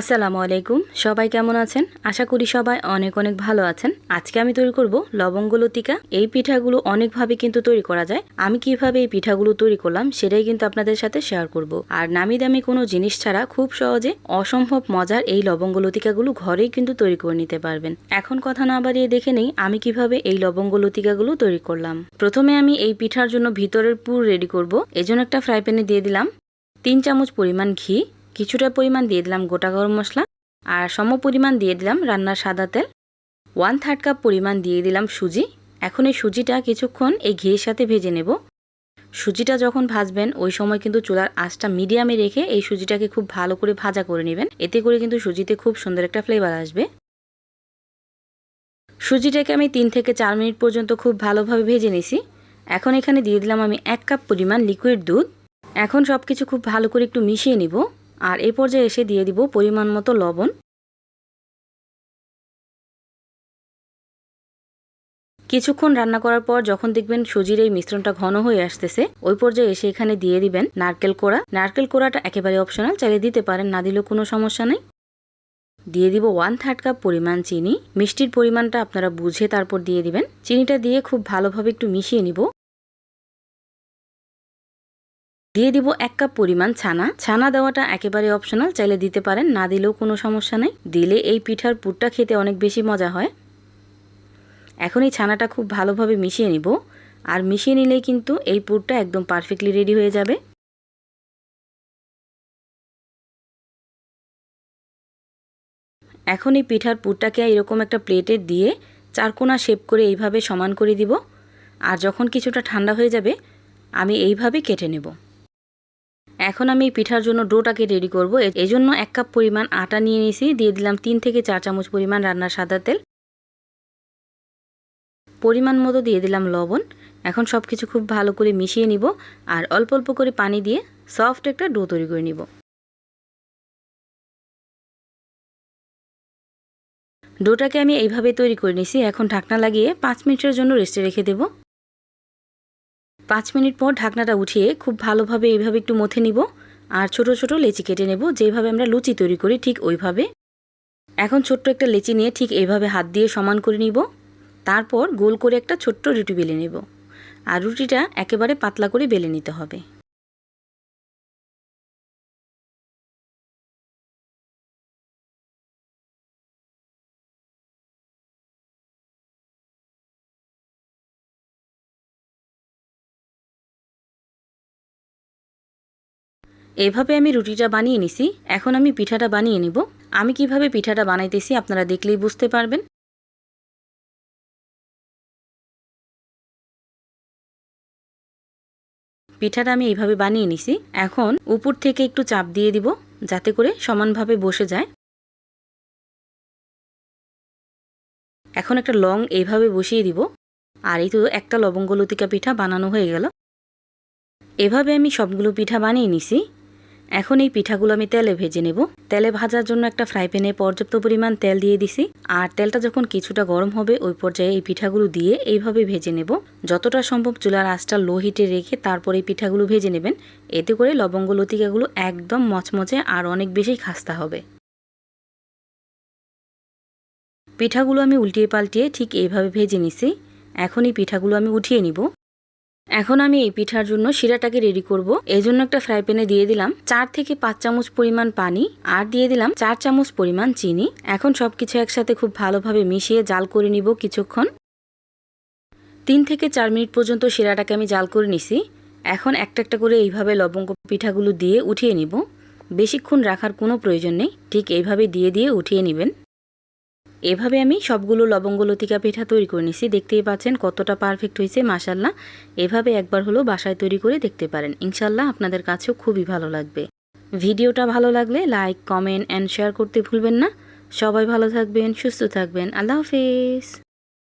আসসালামু আলাইকুম। সবাই কেমন আছেন? আশা করি সবাই অনেক অনেক ভালো আছেন। আজকে আমি তৈরি করব লবঙ্গ লতিকা। এই পিঠাগুলো অনেকভাবে কিন্তু তৈরি করা যায়। আমি কীভাবে এই পিঠাগুলো তৈরি করলাম সেটাই কিন্তু আপনাদের সাথে শেয়ার করব। আর নামি দামি কোনো জিনিস ছাড়া খুব সহজে অসম্ভব মজার এই লবঙ্গ লতিকাগুলো ঘরেই কিন্তু তৈরি করে নিতে পারবেন। এখন কথা না বাড়িয়ে দেখে নেই আমি কীভাবে এই লবঙ্গ লতিকাগুলো তৈরি করলাম। প্রথমে আমি এই পিঠার জন্য ভিতরের পুর রেডি করব। এজন্য একটা ফ্রাই প্যানে দিয়ে দিলাম। তিন চামচ পরিমাণ ঘি। কিছুটা পরিমাণ দিয়ে দিলাম গোটা গরম মশলা আর সম পরিমাণ দিয়ে দিলাম রান্নার সাদা তেল। ওয়ান থার্ড কাপ পরিমাণ দিয়ে দিলাম সুজি। এখন এই সুজিটা কিছুক্ষণ এই ঘিয়ের সাথে ভেজে নেব। সুজিটা যখন ভাজবেন, ওই সময় কিন্তু চুলার আঁচটা মিডিয়ামে রেখে এই সুজিটাকে খুব ভালো করে ভাজা করে নেবেন। এতে করে কিন্তু সুজিতে খুব সুন্দর একটা ফ্লেভার আসবে। সুজিটাকে আমি তিন থেকে চার মিনিট পর্যন্ত খুব ভালোভাবে ভেজে নিছি। এখন এখানে দিয়ে দিলাম আমি এক কাপ পরিমাণ লিকুইড দুধ। এখন সব কিছু খুব ভালো করে একটু মিশিয়ে নিব। আর এই পর্যায়ে এসে দিয়ে দিব পরিমাণ মতো লবণ। কিছুক্ষণ রান্না করার পর যখন দেখবেন সুজির এই মিশ্রণটা ঘন হয়ে আসতেছে, ওই পর্যায়ে এসে এখানে দিয়ে দিবেন নারকেল কোড়া। নারকেল কোড়াটা একেবারে অপশনাল চাইলে দিতে পারেন, না দিলেও কোনো সমস্যা নেই। দিয়ে দিব ওয়ান থার্ড কাপ পরিমাণ চিনি। মিষ্টির পরিমাণটা আপনারা বুঝে তারপর দিয়ে দিবেন। চিনিটা দিয়ে খুব ভালোভাবে একটু মিশিয়ে নিব। দিয়ে দিব এক কাপ পরিমাণ ছানা। ছানা দেওয়াটা একেবারে অপশনাল চাইলে দিতে পারেন, না দিলেও কোনো সমস্যা নেই। দিলে এই পিঠার পুরটা খেতে অনেক বেশি মজা হয়। এখন এই ছানাটা খুব ভালোভাবে মিশিয়ে নিব। আর মিশিয়ে নিলেই কিন্তু এই পুরটা একদম পারফেক্টলি রেডি হয়ে যাবে। এখন এই পিঠার পুরটাকে এরকম একটা প্লেটে দিয়ে চারকোনা শেপ করে এইভাবে সমান করে দিব। আর যখন কিছুটা ঠান্ডা হয়ে যাবে, আমি এইভাবে কেটে নেব। এখন আমি পিঠার জন্য ডোটাকে রেডি করব। এই জন্য এক কাপ পরিমাণ আটা নিয়ে নিয়েছি। দিয়ে দিলাম তিন থেকে চার চামচ পরিমাণ রান্নার সাদা তেল। পরিমাণ মতো দিয়ে দিলাম লবণ। এখন সব কিছু খুব ভালো করে মিশিয়ে নিব আর অল্প অল্প করে পানি দিয়ে সফট একটা ডো তৈরি করে নিব। ডোটাকে আমি এইভাবে তৈরি করে নিছি এখন ঢাকনা লাগিয়ে পাঁচ মিনিটের জন্য রেস্টে রেখে দেবো। পাঁচ মিনিট পর ঢাকনাটা উঠিয়ে খুব ভালোভাবে এইভাবে একটু মথে নিব আর ছোট ছোট লেচি কেটে নেব, যেভাবে আমরা লুচি তৈরি করি ঠিক ওইভাবে। এখন ছোট্ট একটা লেচি নিয়ে ঠিক এইভাবে হাত দিয়ে সমান করে নিব। তারপর গোল করে একটা ছোট্ট রুটি বেলে নেব। আর রুটিটা একেবারে পাতলা করে বেলে নিতে হবে। এভাবে আমি রুটিটা বানিয়ে নিছি। এখন আমি পিঠাটা বানিয়ে নিব। আমি কীভাবে পিঠাটা বানাইতেছি আপনারা দেখলেই বুঝতে পারবেন। পিঠাটা আমি এইভাবে বানিয়ে নিছি। এখন উপর থেকে একটু চাপ দিয়ে দিব, যাতে করে সমানভাবে বসে যায়। এখন একটা লং এইভাবে বসিয়ে দিব। আর এই তো একটা লবঙ্গ লতিকা পিঠা বানানো হয়ে গেল। এভাবে আমি সবগুলো পিঠা বানিয়ে নিছি। এখন এই পিঠাগুলো আমি তেলে ভেজে নেব। তেলে ভাজার জন্য একটা ফ্রাই প্যানে পর্যাপ্ত পরিমাণ তেল দিয়ে দিছি। আর তেলটা যখন কিছুটা গরম হবে, ওই পর্যায়ে এই পিঠাগুলো দিয়ে এইভাবে ভেজে নেব। যতটা সম্ভব চুলার আঁচটা লো হিটে রেখে তারপরে এই পিঠাগুলো ভেজে নেবেন। এতে করে লবঙ্গ লতিকাগুলো একদম মচমচে আর অনেক বেশি খাস্তা হবে। পিঠাগুলো আমি উল্টিয়ে পাল্টিয়ে ঠিক এইভাবে ভেজে নিছি। এখন এই পিঠাগুলো আমি উঠিয়ে নিব। এখন আমি এই পিঠার জন্য শিরাটাকে রেডি করব। এই জন্য একটা ফ্রাই প্যানে দিয়ে দিলাম চার থেকে পাঁচ চামচ পরিমাণ পানি আর দিয়ে দিলাম চার চামচ পরিমাণ চিনি। এখন সবকিছু একসাথে খুব ভালোভাবে মিশিয়ে জাল করে নিব কিছুক্ষণ। তিন থেকে চার মিনিট পর্যন্ত শিরাটাকে আমি জাল করে নিছি। এখন একটা একটা করে এইভাবে লবঙ্গ পিঠাগুলো দিয়ে উঠিয়ে নিব। বেশিক্ষণ রাখার কোনো প্রয়োজন নেই। ঠিক এইভাবে দিয়ে দিয়ে উঠিয়ে নেবেন। এভাবে আমি সবগুলো লবঙ্গ লতিকা পিঠা তৈরি করে নিছি দেখতেই পাচ্ছেন কতটা পারফেক্ট হয়েছে মাসাল্লাহ এভাবে একবার হলো বাসায় তৈরি করে দেখতে পারেন। ইনশাল্লাহ আপনাদের কাছেও খুবই ভালো লাগবে। ভিডিওটা ভালো লাগলে লাইক কমেন্ট অ্যান্ড শেয়ার করতে ভুলবেন না। সবাই ভালো থাকবেন, সুস্থ থাকবেন। আল্লাহ হাফেজ।